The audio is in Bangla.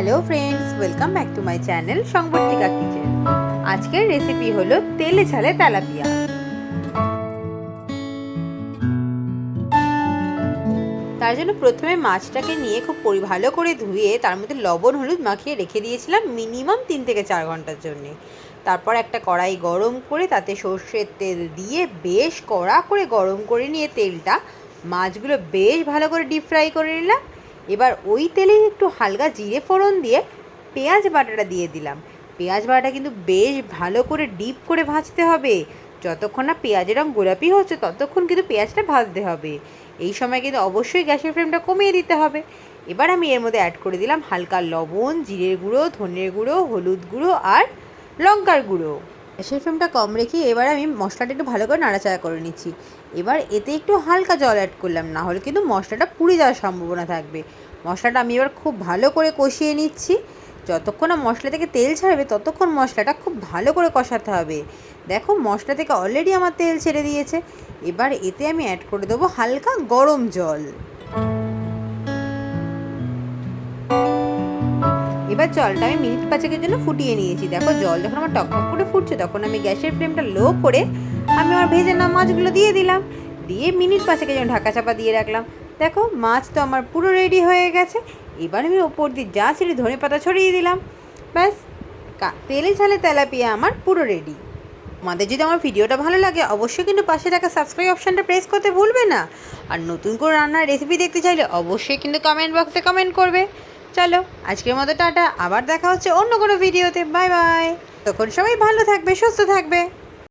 Hello friends welcome back to my channel Sangbartika kitchen আজকের রেসিপি হলো তেলে ঝালে তেলাপিয়া। তার জন্য প্রথমে মাছটাকে নিয়ে খুব পরি ভালো করে ধুয়ে তার মধ্যে লবণ, হলুদ মাখিয়ে রেখে দিয়েছিলাম মিনিমাম তিন থেকে চার ঘণ্টার জন্যে। তারপর একটা কড়াই গরম করে তাতে সর্ষের তেল দিয়ে বেশ কড়া করে গরম করে নিয়ে তেলটা, মাছগুলো বেশ ভালো করে ডিপ ফ্রাই করে নিলাম। এবার ওই তেলে একটু হালকা জিরে ফোড়ন দিয়ে পেঁয়াজ বাটাটা দিয়ে দিলাম। পেঁয়াজ বাটাটা কিন্তু বেশ ভালো করে ডিপ করে ভাজতে হবে। যতক্ষণ না পেঁয়াজের রং গোলাপি হচ্ছে, ততক্ষণ কিন্তু পেঁয়াজটা ভাজতে হবে। এই সময় কিন্তু অবশ্যই গ্যাসের ফ্লেমটা কমিয়ে দিতে হবে। এবার আমি এর মধ্যে অ্যাড করে দিলাম হালকা লবণ, জিরের গুঁড়ো, ধনের গুঁড়ো, হলুদ গুঁড়ো আর লঙ্কার গুঁড়ো। গ্যাসের ফ্লেমটা কম রেখে এবার আমি মশলাটা একটু ভালো করে নাড়াচাড়া করে নিচ্ছি। এবার এতে একটু হালকা জল অ্যাড করলাম না হলে কিন্তু মশলাটা পুড়ে যাওয়ার সম্ভাবনা থাকবে। মশলাটা আমি এবার খুব ভালো করে কষিয়ে নিচ্ছি। যতক্ষণ না মশলা থেকে তেল ছাড়বে, ততক্ষণ মশলাটা খুব ভালো করে কষাতে হবে। দেখো, মশলা থেকে অলরেডি আমার তেল ছেড়ে দিয়েছে। এবার এতে আমি অ্যাড করে দেবো হালকা গরম জল। এবার জলটা আমি মিনিট পাঁচেকের জন্য ফুটিয়ে নিয়েছি। দেখো, জল যখন আমার টকটক করে ফুটছে, তখন আমি গ্যাসের ফ্লেমটা লো করে আমি আমার ভেজে না মাছগুলো দিয়ে দিলাম। দিয়ে মিনিট পাঁচেকের জন্য ঢাকা চাপা দিয়ে রাখলাম। দেখো, মাছ তো আমার পুরো রেডি হয়ে গেছে। এবার আমি ওপর দিয়ে যা ছিল ধনে পাতা ছড়িয়ে দিলাম। ব্যাস তেলে ঝালে তেলাপিয়া আমার পুরো রেডি আমাদের যদি আমার ভিডিওটা ভালো লাগে, অবশ্যই কিন্তু পাশে থাকা সাবস্ক্রাইব অপশানটা প্রেস করতে ভুলবে না। আর নতুন করে রান্নার রেসিপি দেখতে চাইলে অবশ্যই কিন্তু কমেন্ট বক্সে কমেন্ট করবে। চলো, আজকের মতো টাটা। আবার দেখা হচ্ছে অন্য কোনো ভিডিওতে বাই বাই তখন সবাই ভালো থাকবে, সুস্থ থাকবে।